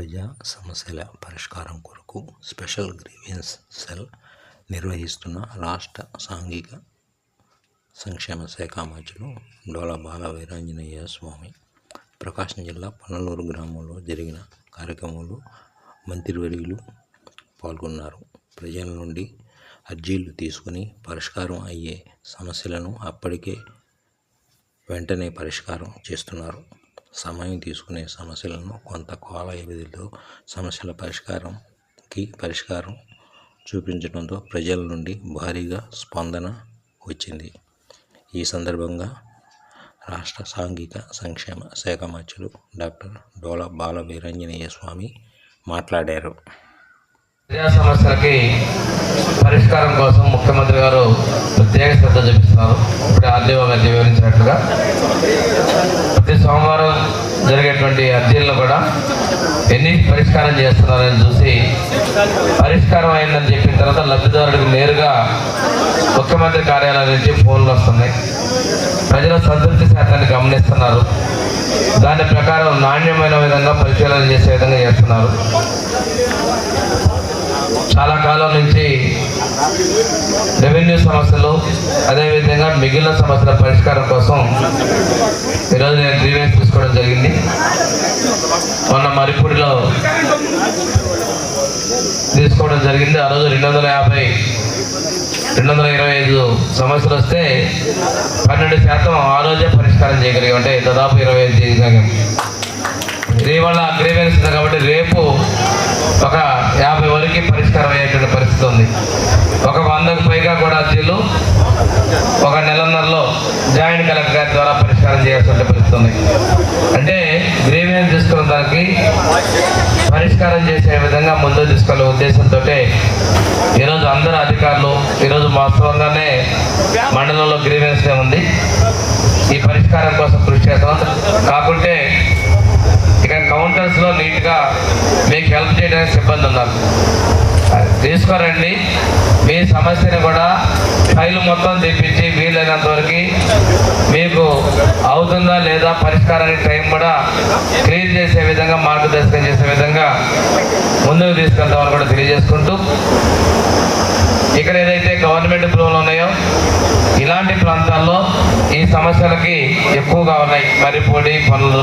ప్రజా సమస్యల పరిష్కారం కొరకు స్పెషల్ గ్రీవెన్స్ సెల్ నిర్వహిస్తున్న రాష్ట్ర సాంఘిక సంక్షేమ శాఖ మంత్రులు డోలా బాల వీరాంజనేయ స్వామి ప్రకాశం జిల్లా పనలూరు గ్రామంలో జరిగిన కార్యక్రమంలో మంత్రివర్యులు పాల్గొన్నారు. ప్రజల నుండి అర్జీలు తీసుకుని పరిష్కారం అయ్యే సమస్యలను అప్పటికే వెంటనే పరిష్కారం చేస్తున్నారు. సమయం తీసుకునే సమస్యలను కొంత కాల వ్యవధిలో సమస్యల పరిష్కారంకి పరిష్కారం చూపించడంతో ప్రజల నుండి భారీగా స్పందన వచ్చింది. ఈ సందర్భంగా రాష్ట్ర సాంఘిక సంక్షేమ శాఖ మంత్రులు డాక్టర్ డోలా బాల వీరంజనేయ స్వామి మాట్లాడారు. ప్రజా సమస్యలకి పరిష్కారం కోసం ముఖ్యమంత్రి గారు ప్రత్యేక శ్రద్ధ చూపిస్తున్నారు. ఇప్పుడు ఆర్డీఓ గారు వివరించినట్లుగా. ప్రతి సోమవారం జరిగేటువంటి అర్జీలను కూడా ఎన్ని పరిష్కారం చేస్తున్నారని చూసి పరిష్కారం అయిందని చెప్పిన తర్వాత లబ్ధిదారుడికి నేరుగా ముఖ్యమంత్రి కార్యాలయం నుంచి ఫోన్లు వస్తున్నాయి. ప్రజల సంతృప్తి శాతాన్ని గమనిస్తున్నారు. దాని ప్రకారం నాణ్యమైన విధంగా పరిశీలన చేసే విధంగా చేస్తున్నారు. చాలా కాలం నుంచి రెవెన్యూ సమస్యలు అదేవిధంగా మిగిలిన సమస్యల పరిష్కారం కోసం ఈరోజు నేను గ్రీవెన్స్ తీసుకోవడం జరిగింది. మొన్న మరిపూడిలో తీసుకోవడం జరిగింది. ఆ రోజు రెండు వందల యాభై రెండు వందల ఇరవై ఐదు సమస్యలు వస్తే పన్నెండు శాతం ఆ రోజే పరిష్కారం చేయగలిగాం. అంటే దాదాపు ఇరవై ఐదు చేయగలిగాం ఇవాళ గ్రీవెన్స్ ఉంది కాబట్టి రేపు ఒక యాభై వరకు పరిష్కారం అయ్యేటువంటి ఒక వందకు పైగా కూడా అర్జీలు ఒక నెలన్నరలో జాయింట్ కలెక్టర్ గారి ద్వారా పరిష్కారం చేయాల్సి పరిస్థితుంది అంటే గ్రీవియన్స్ తీసుకున్న దానికి పరిష్కారం చేసే విధంగా ముందు తీసుకెళ్ళే ఉద్దేశంతో ఈరోజు అందరు అధికారులు ఈరోజు వాస్తవంగానే మండలంలో గ్రీవియన్స్నే ఉంది. ఈ పరిష్కారం కోసం కృషి చేస్తాం కాకుంటే ఇక కౌంటర్స్లో నీట్గా మీకు హెల్ప్ చేయడానికి సిబ్బంది ఉన్నారు. తీసుకోరండి. మీ సమస్యని కూడా ఫైల్ మొత్తం తెప్పించి వీలైనంత వరకు మీకు అవుతుందా లేదా పరిష్కారానికి టైం కూడా క్లియర్ చేసే విధంగా మార్గదర్శకం చేసే విధంగా ముందుకు తీసుకెళ్తామని కూడా తెలియజేసుకుంటూ ఇక్కడ ఏదైతే గవర్నమెంట్ భూములు ఉన్నాయో ఇలాంటి ప్రాంతాల్లో ఈ సమస్యలకి ఎక్కువగా ఉన్నాయి. మర్రిపూడి పనులు